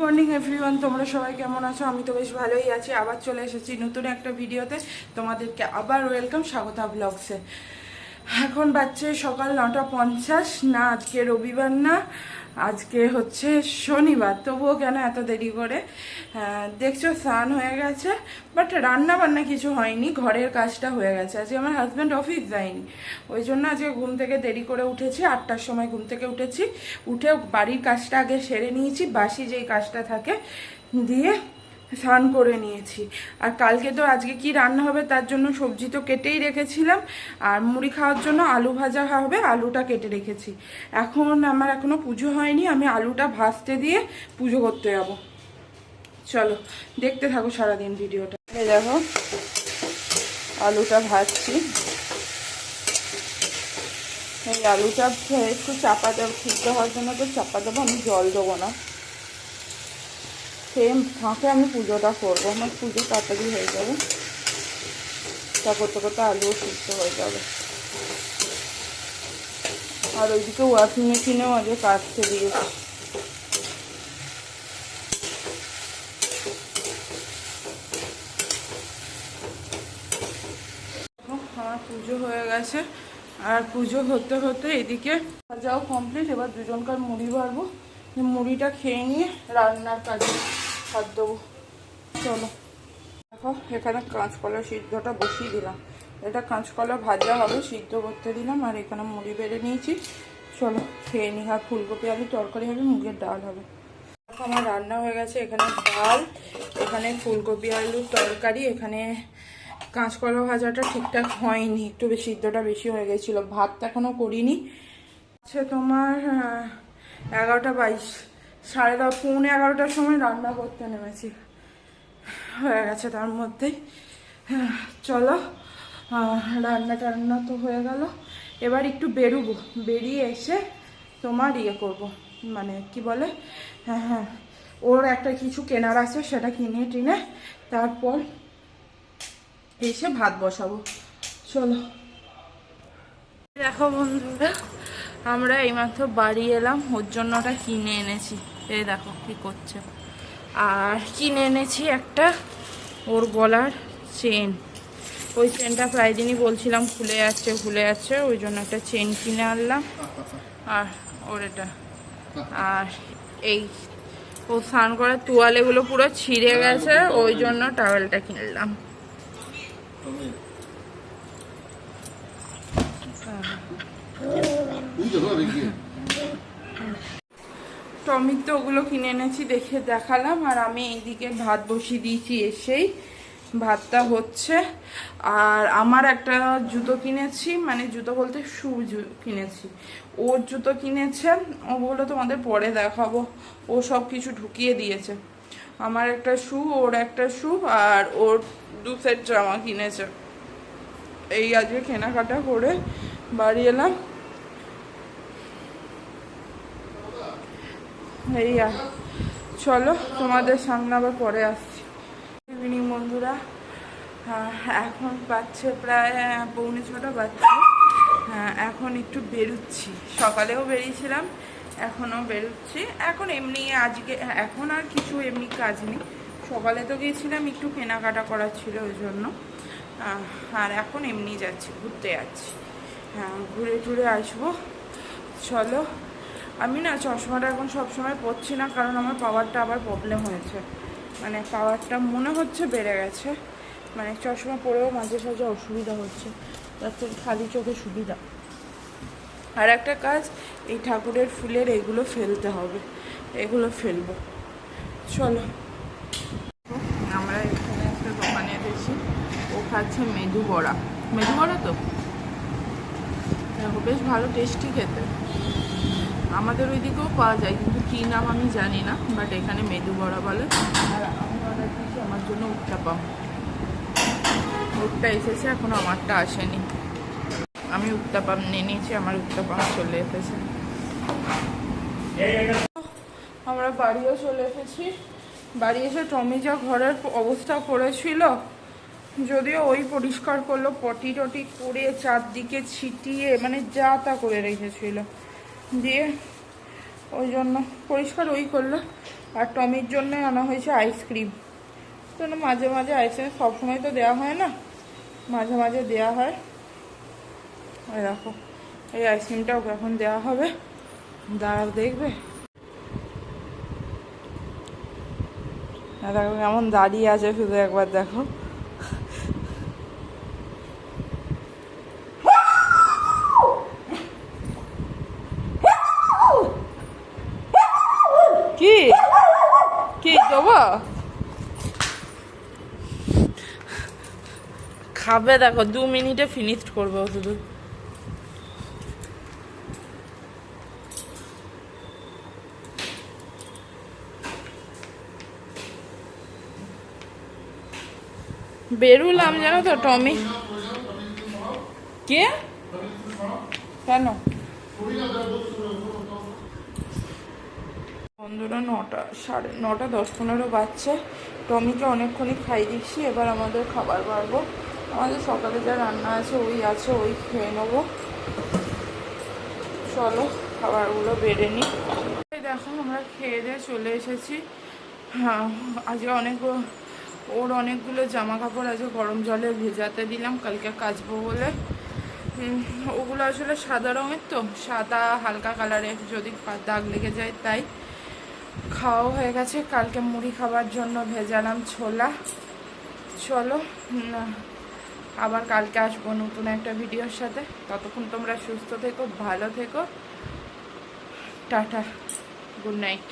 Morning everyone তোমরা সবাই কেমন আছো? আমি তো বেশ ভালোই আছি। আবার চলে এসেছি নতুন একটা ভিডিওতে। তোমাদেরকে আবার ওয়েলকাম স্বাগতা ব্লগসে এখন বাচ্চে সকাল নটা পঞ্চাশ। না, আজকে রবিবার না। আজকে হচ্ছে শনিবার, তবুও কেন এত দেরি করে? দেখছ, স্নান হয়ে গেছে বাট রান্না বান্না কিছু হয়নি, ঘরের কাজটা হয়ে গেছে। আজকে আমার হাজব্যান্ড অফিস যায়নি, ওই জন্য আজকে ঘুম থেকে দেরি করে উঠেছি, আটটার সময় ঘুম থেকে উঠেছি। উঠে বাড়ির কাজটা আগে সেরে নিয়েছি, বাসি যেই কাজটা থাকে, দিয়ে স্নান করে নিয়েছি। আর কালকে তো আজকে কি রান্না হবে তার জন্য সবজি তো কেটেই রেখেছিলাম। আর মুড়ি খাওয়ার জন্য আলু ভাজা হবে, আলুটা কেটে রেখেছি। এখন আমার এখনও পুজো হয়নি, আমি আলুটা ভাজতে দিয়ে পুজো করতে যাব। চলো, দেখতে থাকো সারাদিন ভিডিওটা। দেখো, আলুটা ভাজছি। এই আলুটা একটু চাপা দেবো, সিদ্ধ হওয়ার জন্য তো চাপা দেবো, আমি জল দেবো না। সেম ফাঁকে আমি পুজোটা করব। আমার পুজো তাড়াতাড়ি হয়ে যাবে। তা করতে করতে আলুও সুস্থ হয়ে যাবে। আর ওইদিকে ওয়াশিং মেশিনেও আগে কাটতে দিয়েছি আমার পুজো হয়ে গেছে। আর পুজো হতে হতে এদিকে ভাজাও কমপ্লিট এবার দুজনকার মুড়ি বাড়বো মুড়িটা খেয়ে নিয়ে রান্নার কাজে। হাত দেবো। চলো। দেখো, এখানে কাঁচকলা সিদ্ধটা বসিয়ে দিলাম। এটা কাঁচকলা ভাজা হবে, সিদ্ধ করতে দিলাম, আর এখানে মুড়ি বেড়ে নিয়েছি। চলো, খেয়ে নিই আর ফুলকপি আলু তরকারি হবে, মুগের ডাল হবে। আমার রান্না হয়ে গেছে। এখানে ডাল, এখানে ফুলকপি আলুর তরকারি, এখানে কাঁচকলা ভাজাটা ঠিকঠাক হয়নি। একটু বেশি সিদ্ধটা বেশি হয়ে গেছিল। ভাতটা এখনও করিনি। আচ্ছা তোমার এগারোটা বাইশ। সাড়ে দশ, পৌনে এগারোটার সময় রান্না করতে নেমেছি। হয়ে গেছে তার মধ্যেই। চলো রান্না টান্না তো হয়ে গেল। এবার একটু বেরোবো। বেরিয়ে এসে তোমার ইয়ে করব। মানে কি বলে? হ্যাঁ হ্যাঁ। ওর একটা কিছু কেনার আছে, সেটা কিনে টিনে তারপর এসে ভাত বসাবো। চলো। দেখো বন্ধুরা, আমরা এইমাত্র বাড়ি এলাম। ওর জন্য ওটা কিনে এনেছি। এই দেখো কি করছে। আর কিনে এনেছি একটা ওর গলার চেন ওই চেনটা প্রায় দিনই বলছিলাম খুলে যাচ্ছে খুলে যাচ্ছে, ওই জন্য একটা চেন কিনে আনলাম। আর ওর এটা। আর এই, ও স্নান করার তোয়ালেগুলো পুরো ছিঁড়ে গেছে, ওই জন্য টাওয়েলটা কিনলাম। টমিক ওগুলো কিনে এনেছি দেখে দেখালাম, আর আমি এইদিকে ভাত বসিয়ে দিয়েছি এসেই। ভাতটা হচ্ছে, আর আমার একটা জুতো কিনেছি মানে জুতো বলতে শু কিনেছি। ওর জুতো কিনেছে ওগুলো তোমাদের পরে দেখাবো। ও সব কিছু ঢুকিয়ে দিয়েছে। আমার একটা শু ওর একটা শু আর ওর দু সেট জামা কিনেছে। এই আজকে কেনাকাটা করে বাড়ি এলাম। এই আর চলো তোমাদের সামনে আবার পরে আসছি। ইভিনিং বন্ধুরা। আহ, এখন বাচ্চা প্রায় আহ, পৌনে ছটা বাচ্চা হ্যাঁ এখন একটু বেরোচ্ছি। সকালেও বেরিয়েছিলাম এখনও বেরোচ্ছি। এখন এমনি আজকে এখন আর কিছু এমনি কাজ নেই। সকালে তো গিয়েছিলাম একটু কেনাকাটা করার ছিল ওই জন্য। আর এখন এমনি যাচ্ছি ঘুরতে যাচ্ছি। হ্যাঁ ঘুরে টুরে আসব। চলো আমি না চশমাটা এখন সবসময় পরছি না, কারণ আমার পাওয়ারটা আবার প্রবলেম হয়েছে। মানে পাওয়ারটা মনে হচ্ছে বেড়ে গেছে মানে চশমা পরেও মাঝে সাঝে অসুবিধা হচ্ছে। তার থেকে খালি চোখে সুবিধা। আর একটা কাজ, এই ঠাকুরের ফুলের এগুলো ফেলতে হবে, এগুলো ফেলব। চলো। আমরা এখানে একটা দোকানে এসেছি, ও খাচ্ছে মেদু বড়া। মেদু বড়া তো? বেশ ভালো টেস্টি খেতে। আমাদের ওইদিকেও পাওয়া যায়, কিন্তু কী নাম আমি জানি না বাট এখানে মেদু বড়া বলে। আর আমি অর্ডার দিয়েছি, আমার জন্য উত্তাপাম ওরটা এসেছে, এখনও আমারটা আসেনি। আমি উত্তাপাম নিয়ে নিয়েছি, আমার উত্তাপাম চলে এসেছে। আমরা বাড়িও চলে এসেছি। বাড়ি এসে টমি যা ঘরের অবস্থা করেছিল, যদিও ওই পরিষ্কার করল, পটি টটি করে চারদিকে ছিটিয়ে মানে যা তা করে রেখেছিল। দিয়ে ওই জন্য পরিষ্কার ওই করল। আর টমির জন্য আনা হয়েছে আইসক্রিম তো মাঝে মাঝে আইসক্রিম সবসময় তো দেওয়া হয় না। মাঝে মাঝে দেওয়া হয়। এই দেখো, এই আইসক্রিমটা ওকে এখন দেওয়া হবে। দাঁড়াও, দেখবে? দেখো কেমন দাঁড়িয়ে আছে, শুধু একবার দেখো। কি? কি দেবো খাবে দেখো দু মিনিটে ফিনিশ করব শুধু। বেরুলাম জানো তো টমি। কে? কেন? বন্ধুরা নটা, সাড়ে নটা, দশ পনেরো বাজছে। টমিকে অনেকক্ষণই খাই দিচ্ছি, এবার আমাদের খাবার বাড়বো। আমাদের সকালে যা রান্না আছে, ওই আছে, ওই খেয়ে নেব। চলো, খাবারগুলো বেড়ে নিই। দেখো, আমরা খেয়ে দিয়ে চলে এসেছি। হ্যাঁ আজকে অনেক ওর অনেকগুলো জামা কাপড় আছে গরম জলে ভেজাতে দিলাম, কালকে কাচবো বলে। ওগুলো আসলে সাদা রঙের তো, সাদা হালকা কালারের, যদি দাগ লেগে যায় তাই। খাওয়া হয়ে গেছে। কালকে মুড়ি খাবার জন্য ভেজালাম ছোলা। চলো আবার কালকে আসব নতুন একটা ভিডিওর সাথে। ততক্ষণ তোমরা সুস্থ থেকো, ভালো থেকো। Tata, good night.